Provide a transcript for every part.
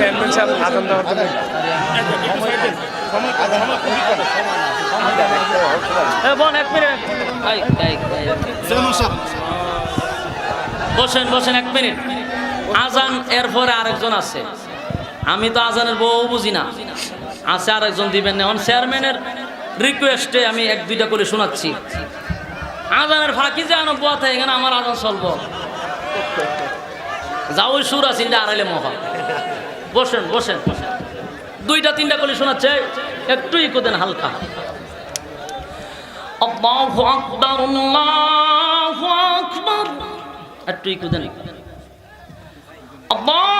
দেওয়ার জন্য। এই। বসেন বসেন এক মিনিট। আজান এরপরে আরেকজন আছে। আমি তো আজানের বউ বুঝি না। আছে আরেকজন দিবেন না। এখন চেয়ারম্যানের রিকোয়েস্টে আমি এক দুইটা করে শোনাচ্ছি। আজানের ফাঁকি যে আনো বুয়া থাকে এখানে আমার আজান চলব। যাও সুর আছে আড়াইলে মহা। বসেন বসেন। দুইটা, তিনটা করে শোনাচ্ছে, একটু ইকো দেন হালকা। আল্লাহু আকবার আল্লাহু আকবার। একটু ইকো দেন। আল্লাহু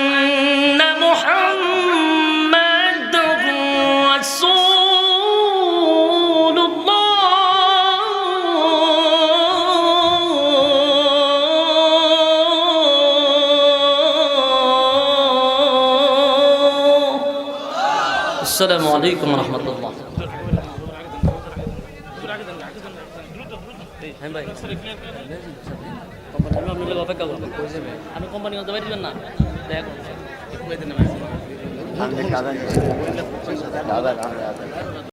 লোক আলাইকুম রহমতুল্লাহ। আমি কোম্পানি বলতে পারি না। দেখা দাদা